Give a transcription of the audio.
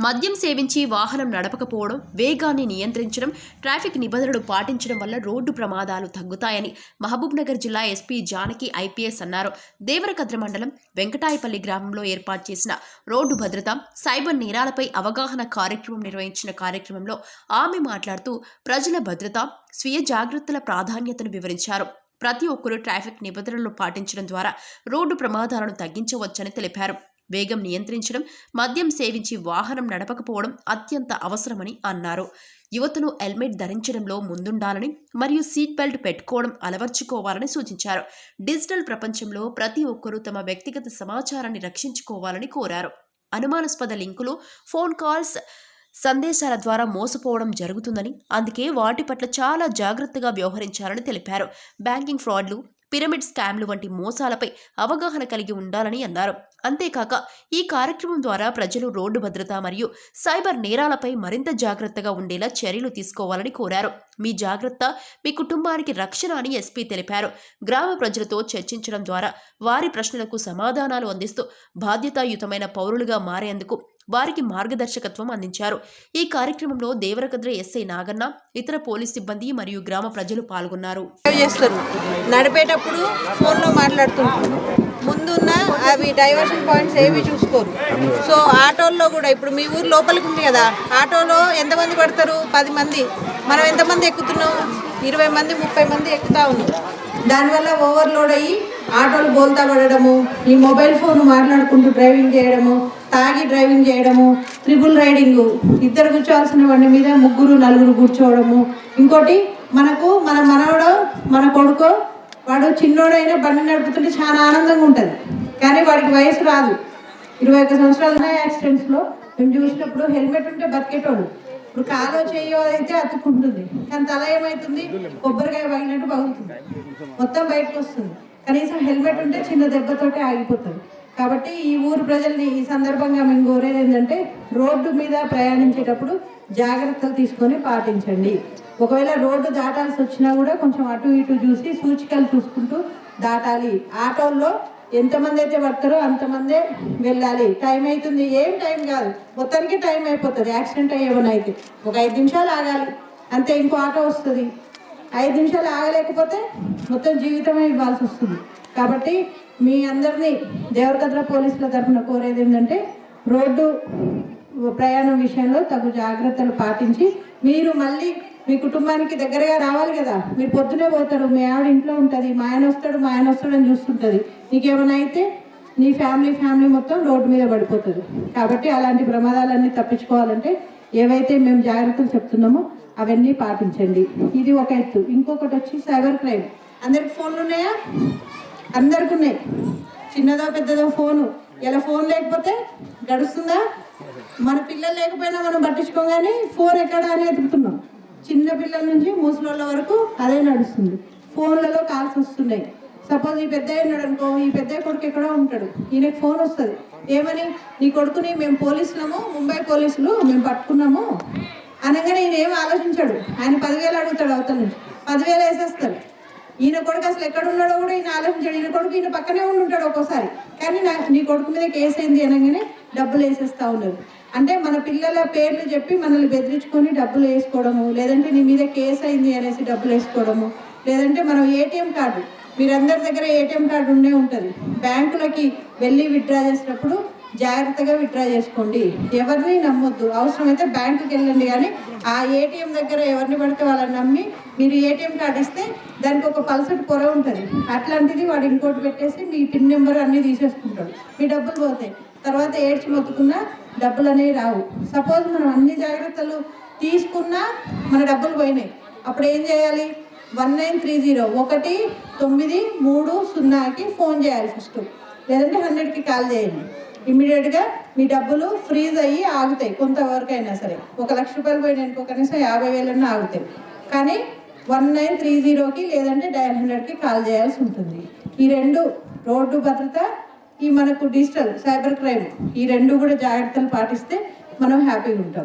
మద్యం సేవించి వాహనం నడపకపోవడం వేగాన్ని నియంత్రించడం ట్రాఫిక్ నిబంధనలు పాటించడం వల్ల రోడ్డు ప్రమాదాలు తగ్గుతాయని మహబూబ్నగర్ జిల్లా ఎస్పీ జానకి ఐపీఎస్ అన్నారు. దేవరకద్ర మండలం వెంకటాయపల్లి గ్రామంలో ఏర్పాటు చేసిన రోడ్డు భద్రత సైబర్ నేరాలపై అవగాహన కార్యక్రమం నిర్వహించిన కార్యక్రమంలో ఆమె మాట్లాడుతూ ప్రజల భద్రత స్వీయ జాగ్రత్తల ప్రాధాన్యతను వివరించారు. ప్రతి ఒక్కరూ ట్రాఫిక్ నిబంధనలు పాటించడం ద్వారా రోడ్డు ప్రమాదాలను తగ్గించవచ్చని తెలిపారు. వేగం నియంత్రించడం మద్యం సేవించి వాహనం నడపకపోవడం అత్యంత అవసరమని అన్నారు. యువతను హెల్మెట్ ధరించడంలో ముందుండాలని మరియు సీట్ బెల్ట్ పెట్టుకోవడం అలవర్చుకోవాలని సూచించారు. డిజిటల్ ప్రపంచంలో ప్రతి ఒక్కరూ తమ వ్యక్తిగత సమాచారాన్ని రక్షించుకోవాలని కోరారు. అనుమానాస్పద లింకులు ఫోన్ కాల్స్ సందేశాల ద్వారా మోసపోవడం జరుగుతుందని అందుకే వాటి పట్ల చాలా జాగ్రత్తగా వ్యవహరించాలని తెలిపారు. బ్యాంకింగ్ ఫ్రాడ్లు పిరమిడ్ స్కామ్లు వంటి మోసాలపై అవగాహన కలిగి ఉండాలని అన్నారు. అంతేకాక ఈ కార్యక్రమం ద్వారా ప్రజలు రోడ్డు భద్రత మరియు సైబర్ నేరాలపై మరింత జాగ్రత్తగా ఉండేలా చర్యలు తీసుకోవాలని కోరారు. మీ జాగ్రత్త మీ కుటుంబానికి రక్షణ అని ఎస్పీ తెలిపారు. గ్రామ ప్రజలతో చర్చించడం ద్వారా వారి ప్రశ్నలకు సమాధానాలు అందిస్తూ బాధ్యతాయుతమైన పౌరులుగా మారేందుకు వారికి మార్గదర్శకత్వం అందించారు. ఈ కార్యక్రమంలో దేవరకద్ర ఎస్ఐ నాగన్న ఇతర పోలీస్ సిబ్బంది మరియు గ్రామ ప్రజలు పాల్గొన్నారు. నడిపేటప్పుడు ఫోన్లో మాట్లాడుతుంటారు. ముందున్న అవి డైవర్షన్ పాయింట్స్ ఏవి చూసుకోరు. సో ఆటోల్లో కూడా ఇప్పుడు మీ ఊరు లోపలికి ఉంది కదా ఆటోలో ఎంతమంది పడతారు? పది మంది. మనం ఎంతమంది ఎక్కుతున్నాం? ఇరవై మంది ముప్పై మంది ఎక్కుతా ఉన్నాం. దానివల్ల ఓవర్లోడ్ అయ్యి ఆటోలు బోల్తా పడడము ఈ మొబైల్ ఫోన్ మాట్లాడుకుంటూ డ్రైవింగ్ చేయడము తాగి డ్రైవింగ్ చేయడము ట్రిపుల్ రైడింగ్ ఇద్దరు కూర్చోవాల్సిన బండి మీద ముగ్గురు నలుగురు కూర్చోవడము. ఇంకోటి మనకు మన మనవడో మన కొడుకో వాడు చిన్నోడైనా బండి నడుపుతుంటే చాలా ఆనందంగా ఉంటుంది. కానీ వాడికి వయసు రాదు. ఇరవై ఒక్క సంవత్సరాలు ఉన్నాయి యాక్సిడెంట్స్లో. మేము చూసినప్పుడు హెల్మెట్ ఉంటే బతికేటోడు. ఇప్పుడు కాలో చేయో అయితే అతుక్కుంటుంది. కానీ తల ఏమవుతుంది కొబ్బరికాయ పగిలినట్టు పగులుతుంది. మొత్తం బయటకు వస్తుంది. కనీసం హెల్మెట్ ఉంటే చిన్న దెబ్బతోటే ఆగిపోతుంది. కాబట్టి ఈ ఊరు ప్రజల్ని ఈ సందర్భంగా మేము కోరేది ఏంటంటే రోడ్డు మీద ప్రయాణించేటప్పుడు జాగ్రత్తలు తీసుకొని పాటించండి. ఒకవేళ రోడ్డు దాటాల్సి వచ్చినా కూడా కొంచెం అటు ఇటు చూసి సూచికలు చూసుకుంటూ దాటాలి. ఆటోల్లో ఎంతమంది అయితే పడతారో అంతమందే వెళ్ళాలి. టైం అవుతుంది ఏం టైం కాదు. మొత్తానికి టైం అయిపోతుంది. యాక్సిడెంట్ అయ్యేమని అయితే. ఒక ఐదు నిమిషాలు ఆగాలి. అంతే ఇంకో ఆటో వస్తుంది. ఐదు నిమిషాలు ఆగలేకపోతే మొత్తం జీవితమే ఇవ్వాల్సి వస్తుంది. కాబట్టి మీ అందరినీ దేవరకద్ర పోలీసుల తరఫున కోరేది ఏంటంటే రోడ్డు ప్రయాణం విషయంలో తగు జాగ్రత్తలు పాటించి మీరు మళ్ళీ మీ కుటుంబానికి దగ్గరగా రావాలి కదా? మీరు పొద్దునే పోతారు మీ ఆవిడ ఇంట్లో ఉంటుంది మా ఆయన వస్తాడు మా ఆయన వస్తాడని చూస్తుంటుంది. నీకేమైనా అయితే నీ ఫ్యామిలీ ఫ్యామిలీ మొత్తం రోడ్డు మీద పడిపోతుంది. కాబట్టి అలాంటి ప్రమాదాలన్నీ తప్పించుకోవాలంటే ఏవైతే మేము జాగ్రత్తలు చెప్తున్నామో అవన్నీ పాటించండి. ఇది ఒక ఎత్తు. ఇంకొకటి వచ్చి సైబర్ క్రైమ్. అందరికి ఫోన్లు ఉన్నాయా? అందరికి ఉన్నాయి. చిన్నదో పెద్దదో ఫోను. ఇలా ఫోన్ లేకపోతే గడుస్తుందా? మన పిల్లలు లేకపోయినా మనం పట్టించుకోగానే ఫోన్ ఎక్కడా అని వెతుకుతున్నాం. చిన్నపిల్లల నుంచి ముసలోళ్ళ వరకు అదే నడుస్తుంది. ఫోన్లలో కాల్స్ వస్తున్నాయి. సపోజ్ ఈ పెద్ద అయినాడు అనుకో ఈ పెద్ద కొడుకు ఎక్కడో ఉంటాడు. ఈయనకి ఫోన్ వస్తుంది. ఏమని? నీ కొడుకుని మేము పోలీసులము ముంబై పోలీసులు మేము పట్టుకున్నాము అనగానే ఈయన ఏం ఆలోచించాడు? ఆయన పదివేలు అడుగుతాడు అవతల నుంచి. పదివేలు వేసేస్తాడు. ఈయన కొడుకు అసలు ఎక్కడ ఉన్నాడో కూడా ఈయన ఆలోచించాడు. ఈయన కొడుకు ఈయన పక్కనే ఉండి ఉంటాడు ఒక్కోసారి. కానీ నా నీ కొడుకు మీద కేసు అయింది అనగానే డబ్బులు వేసేస్తా ఉన్నారు. అంటే మన పిల్లల పేర్లు చెప్పి మనల్ని బెదిరించుకొని డబ్బులు వేసుకోవడము లేదంటే నీ మీద కేసు అయింది అనేసి డబ్బులు వేసుకోవడము లేదంటే మనం ఏటీఎం కార్డు మీరందరి దగ్గర ఏటీఎం కార్డు ఉండే ఉంటుంది. బ్యాంకులకి వెళ్ళి విత్డ్రా చేసినప్పుడు జాగ్రత్తగా విత్డ్రా చేసుకోండి. ఎవరిని నమ్మొద్దు. అవసరమైతే బ్యాంకుకి వెళ్ళండి కానీ ఆ ఏటీఎం దగ్గర ఎవరిని పడితే వాళ్ళని నమ్మి మీరు ఏటీఎం కార్డు ఇస్తే దానికి ఒక పల్సటి పొర ఉంటుంది. అట్లాంటిది వాడు ఇంకోటి పెట్టేసి మీ పిన్ నెంబర్ అన్నీ తీసేసుకుంటాడు. మీ డబ్బులు పోతాయి. తర్వాత ఏడ్చి మొత్తుకున్నా డబ్బులు అనేవి రావు. సపోజ్ మనం అన్ని జాగ్రత్తలు తీసుకున్నా మన డబ్బులు పోయినాయి. అప్పుడు ఏం చేయాలి? వన్ నైన్ త్రీ జీరో ఒకటి తొమ్మిది మూడు సున్నాకి ఫోన్ చేయాలి ఫస్ట్. లేదంటే హండ్రెడ్కి కాల్ చేయండి. ఇమ్మీడియట్గా మీ డబ్బులు ఫ్రీజ్ అయ్యి ఆగుతాయి కొంతవరకు అయినా సరే. ఒక లక్ష రూపాయలు పోయినాయనుకో కనీసం యాభై వేలన్నా ఆగుతాయి. కానీ వన్ నైన్ త్రీ జీరోకి లేదంటే డైన్ హండ్రెడ్కి కాల్ చేయాల్సి ఉంటుంది. ఈ రెండు రోడ్డు భద్రత ఈ మనకు డిజిటల్ సైబర్ క్రైమ్ ఈ రెండు కూడా జాగ్రత్తలు పాటిస్తే మనం హ్యాపీగా ఉంటాం.